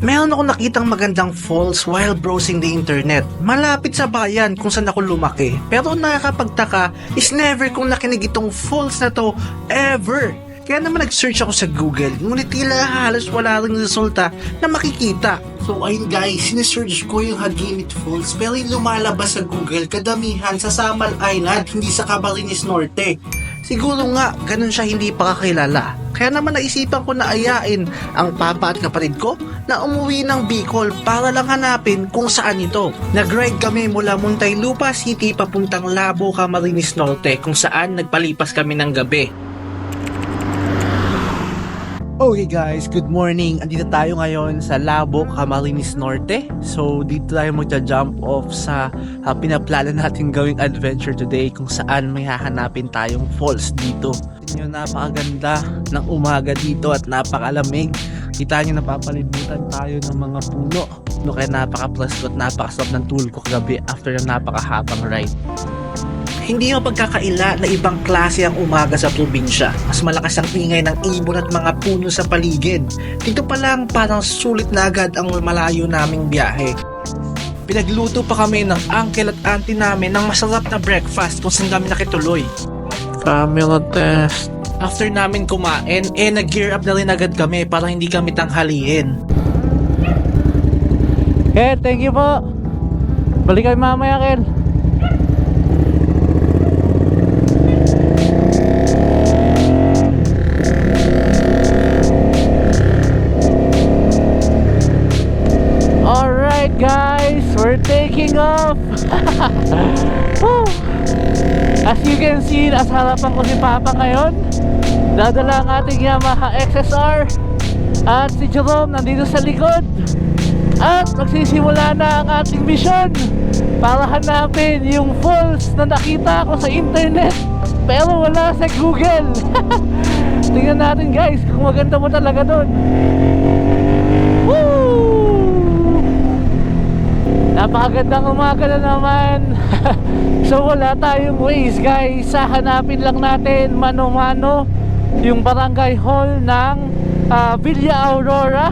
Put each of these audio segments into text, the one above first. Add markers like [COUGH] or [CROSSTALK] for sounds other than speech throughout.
Meron ako nakitang magandang falls while browsing the internet. Malapit sa bayan kung saan ako lumaki. Pero nakakapagtaka is never kong nakinig itong falls na to ever. Kaya naman nag-search ako sa Google, ngunit tila halos wala ring resulta na makikita. So ayun guys, sinesearch ko yung Hagimit Falls pero yung lumalabas sa Google kadamihan sa Samal Island, hindi sa Camarines Norte. Siguro nga, ganun siya hindi pa kakilala. Kaya naman naisipan ko na ayain ang papa at kapatid ko na umuwi ng Bicol para lang hanapin kung saan ito. Nag-ride kami mula Muntinlupa City papuntang Labo, Camarines Norte kung saan nagpalipas kami ng gabi. Okay guys, good morning. Andito tayo ngayon sa Labo, Camarines Norte. So dito tayo magja-jump off sa uh, pinaplano natin [LAUGHS] gawing adventure today kung saan may hahanapin tayong falls dito. Tingnan nyo, napakaganda ng umaga dito at napakalamig. Kita nyo napapalibutan tayo ng mga puno. No, kaya napaka-plus at napakasarap ng tulog ko kagabi after ng napakahabang ride. Hindi mo pagkakaila na ibang klase ang umaga sa probinsya. Mas malakas ang ingay ng ibon at mga puno sa paligid. Dito pa lang parang sulit na agad ang malayo naming biyahe. Pinagluto pa kami ng uncle at auntie namin ng masarap na breakfast kung saan kami nakituloy. Camera test. After namin kumain, eh nag-gear up na rin agad kami para hindi kami tanghaliin. Okay, thank you po. Balik kami mamaya, Ken. We're taking off. [LAUGHS] As you can see, nasa harapan ko si Papa ngayon. Dadala ang ating Yamaha XSR. At si Jerome nandito sa likod. At magsisimula na ang ating mission para hanapin yung falls na nakita ko sa internet pero wala sa Google. [LAUGHS] Tingnan natin guys kung maganda mo talaga doon. Napakagandang umaga na naman. [LAUGHS] so wala tayong ways guys. Sahanapin lang natin mano-mano yung barangay hall ng ah, Villa Aurora.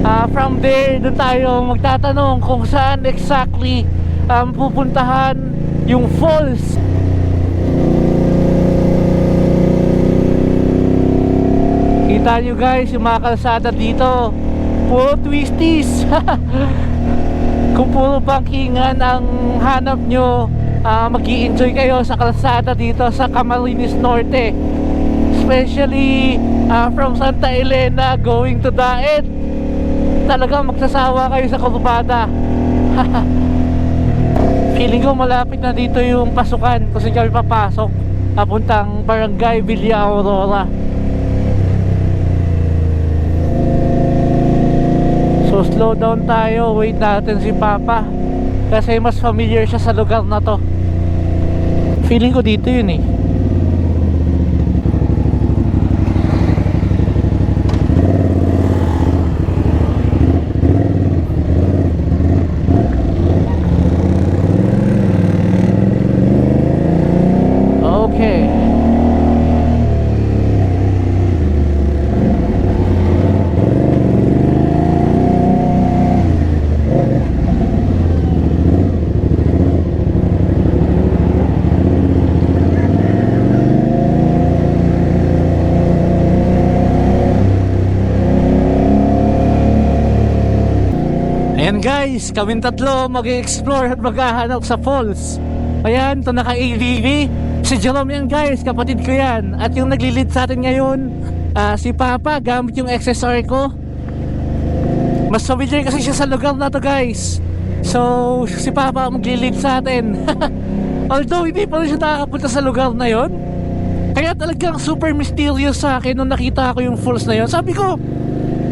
Ah, from there, doon tayo magtatanong kung saan exactly um, pupuntahan yung falls. Kita nyo guys, yung mga kalsada dito. Puro twisties. [LAUGHS] kung puro bankingan ang hanap nyo, uh, mag enjoy kayo sa kalsada dito sa Camarines Norte. Especially ah, from Santa Elena going to Daet. Talagang magsasawa kayo sa kurbada [LAUGHS] feeling ko malapit na dito yung pasukan saan kami papasok papuntang barangay Villa Aurora so slow down tayo wait natin si Papa. Kasi mas familiar siya sa lugar na to. Feeling ko dito yun eh Okay. Ayan guys, kaming tatlo mag-explore at maghahanap sa falls. Ayan, ito naka-ADV. Si Jerome yan guys, kapatid ko yan. At yung naglilid sa atin ngayon, ah, si Papa, gamit yung XSR ko. Mas familiar kasi siya sa lugar na to guys. So, si Papa maglilid sa atin. [LAUGHS] Although hindi pa rin siya nakakapunta sa lugar na yon. Kaya talagang super mysterious sa akin nung nakita ko yung falls na yon. Sabi ko,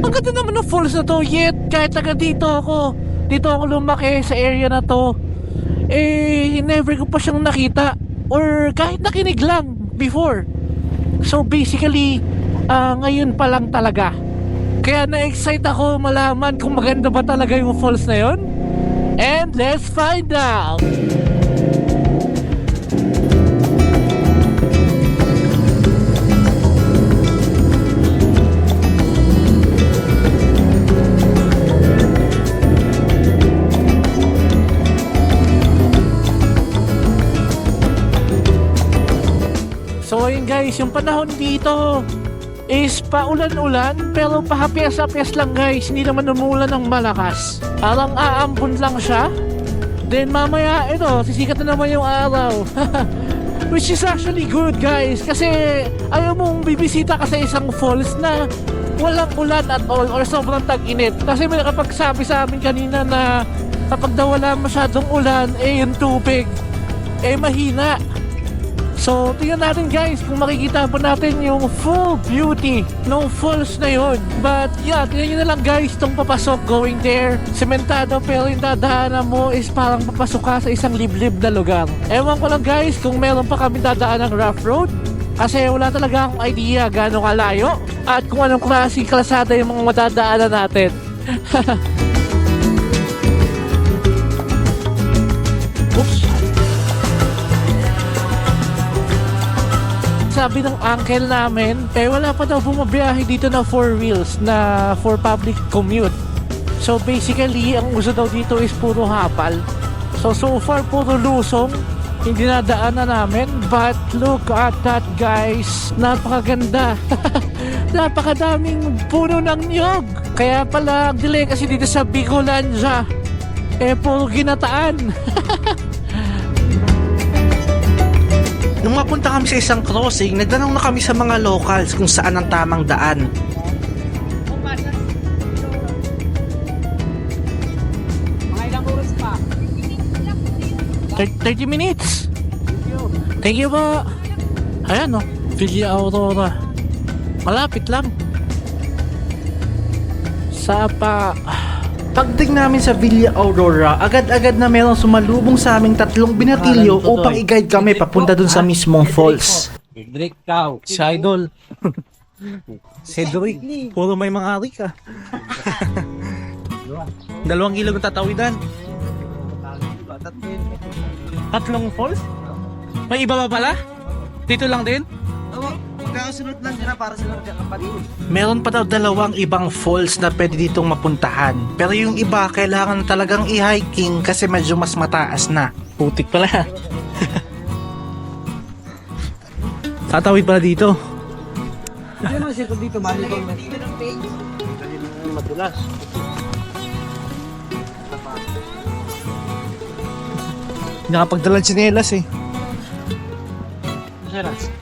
ang ganda naman ng falls na to. Yet, kahit taga dito ako, dito ako lumaki sa area na to, eh, never ko pa siyang nakita or kahit nakinig lang before. So basically, ah, ngayon pa lang talaga. Kaya na-excite ako malaman kung maganda ba talaga yung falls na yon. And let's find out! So yun guys, yung panahon dito is paulan-ulan pero pahapias-apias lang guys. Hindi naman umulan ng malakas. Parang aambon lang siya. Then mamaya ito, sisikat na naman yung araw. [LAUGHS] Which is actually good guys kasi ayaw mong bibisita ka sa isang falls na walang ulan at all or sobrang tag-init. Kasi may nakapagsabi sa amin kanina na kapag daw wala masyadong ulan, eh yung tubig, eh mahina. So, tingnan natin guys kung makikita pa natin yung full beauty ng falls na yun. But yeah, tingnan nyo na lang guys itong papasok going there. Sementado pero yung dadaanan mo is parang papasok ka sa isang liblib na lugar. Ewan ko lang guys kung meron pa kami dadaan ng rough road. Kasi wala talaga akong idea gaano kalayo at kung anong klase kalsada yung mga madadaanan natin. [LAUGHS] Sabi ng uncle namin, eh wala pa daw bumabiyahe dito na four wheels na for public commute. So basically, ang uso daw dito is puro hapal. So so far puro lusong, hindi nadaanan namin. But look at that guys, napakaganda. [LAUGHS] Napakadaming puno ng niyog. Kaya pala ang delay kasi dito sa Bicolandia, eh puro ginataan. [LAUGHS] Nung mapunta kami sa isang crossing, nagtanong na kami sa mga locals kung saan ang tamang daan. Thir- 30 minutes. Thank you po. Ayan o, Villa Aurora. Malapit lang. Sa pa... Pagdating namin sa Villa Aurora, agad-agad na merong sumalubong sa aming tatlong binatilyo upang i-guide kami papunta dun sa mismong falls. Drake Cow. Si Idol. [LAUGHS] Cedric. Puro may mga arik ah. [LAUGHS] Dalawang ilog ang tatawidan. Tatlong falls? May iba pa pala? Dito lang din? Magkakasunod lang sila para sila magkakapatid. Meron pa daw dalawang ibang falls na pwede ditong mapuntahan. Pero yung iba, kailangan talagang i-hiking kasi medyo mas mataas na. Putik pala. [LAUGHS] Tatawid pala dito. Hindi naman sila dito, mali ko. Madulas. Nakapagdalang tsinelas eh. Masaras.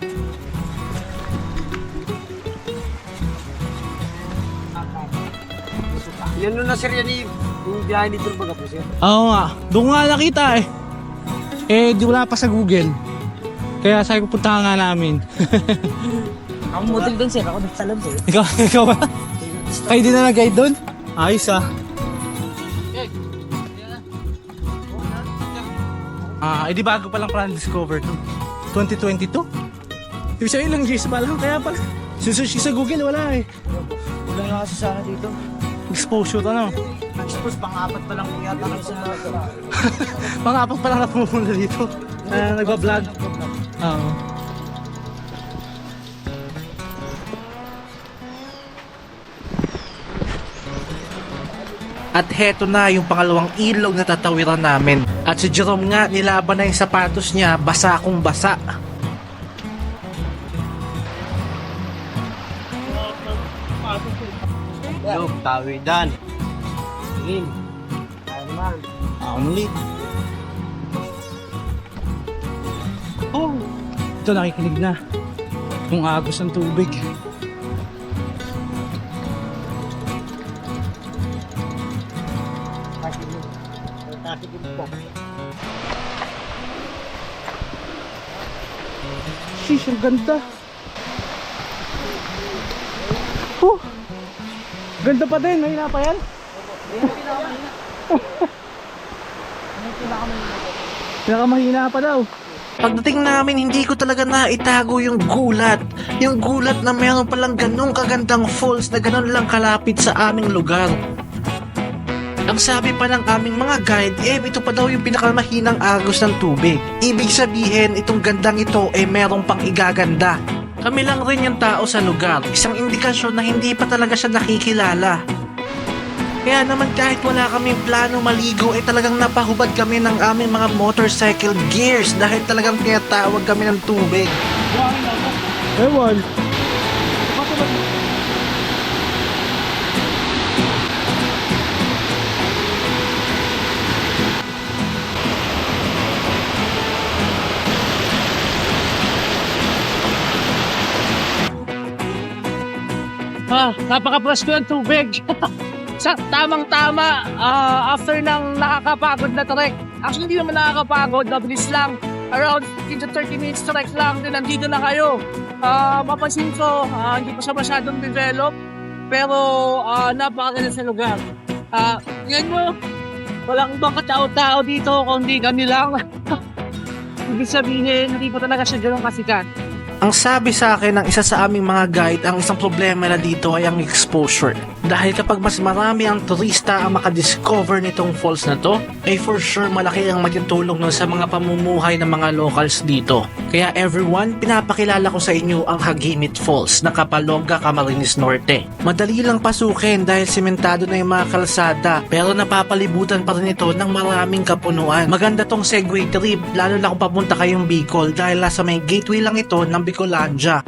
Yan na sir yan eh. Yung biyahe dito ng Bagapo sir. Oo nga. Doon nga nakita eh. Eh, di wala pa sa Google. Kaya sabi ko punta nga namin. [LAUGHS] Ako mutig doon sir, ako nagsalam sir. ikaw, ikaw ba? Kayo din na nag-guide doon? Ayos ah. Ah, edi bago pa lang pala discover to. 2022? Ibig sabihin ilang years pa lang, kaya pala. Sisearch sa Google, wala eh. Wala nga kasi sana dito. Exposure ano. Tapos pang-apat pa lang yata kayo sa [LAUGHS] Mga apat pa lang na pumunta dito. Na nagbablog. Oo. At heto na yung pangalawang ilog na tatawiran namin. At si Jerome nga, nilaban na yung sapatos niya, basa kung basa. Tawidan. Tingin. Ano naman? Only. Oh, ito nakikinig na. Kung agos ng tubig. Sheesh, ang ganda. Oh, ganda pa din. Mahina pa yan. Pinakamahina pa daw. Pagdating namin, hindi ko talaga naitago yung gulat. Yung gulat na meron palang ganong kagandang falls na ganon lang kalapit sa aming lugar. Ang sabi pa ng aming mga guide, eh ito pa daw yung pinakamahinang agos ng tubig. Ibig sabihin, itong gandang ito eh merong pang igaganda. Kami lang rin yung tao sa lugar, isang indikasyon na hindi pa talaga siya nakikilala. Kaya naman kahit wala kaming plano maligo ay talagang napahubad kami ng aming mga motorcycle gears dahil talagang tinatawag kami ng tubig. Ako. Ewan. Ah, napaka-presko ng tubig. [LAUGHS] Sa tamang-tama, ah, after ng nakakapagod na trek. Actually, hindi naman nakakapagod, mabilis lang. Around 15 to 30 minutes trek lang, din nandito na kayo. Ah, mapansin ko, ah, hindi pa siya masyadong develop, pero ah, napakaganda sa lugar. Ah, yan mo, walang ibang katao-tao dito, kundi kami lang. [LAUGHS] Ibig sabihin, hindi pa talaga siya ganun kasikat. Ang sabi sa akin ng isa sa aming mga guide, ang isang problema na dito ay ang exposure. Dahil kapag mas marami ang turista ang makadiscover nitong falls na to, ay for sure malaki ang maging tulong sa mga pamumuhay ng mga locals dito. Kaya everyone, pinapakilala ko sa inyo ang Hagimit Falls na Kapalonga, Camarines Norte. Madali lang pasukin dahil simentado na yung mga kalsada, pero napapalibutan pa rin ito ng maraming kapunuan. Maganda tong Segway trip, lalo na kung papunta kayong Bicol dahil nasa may gateway lang ito ng Bicolandia.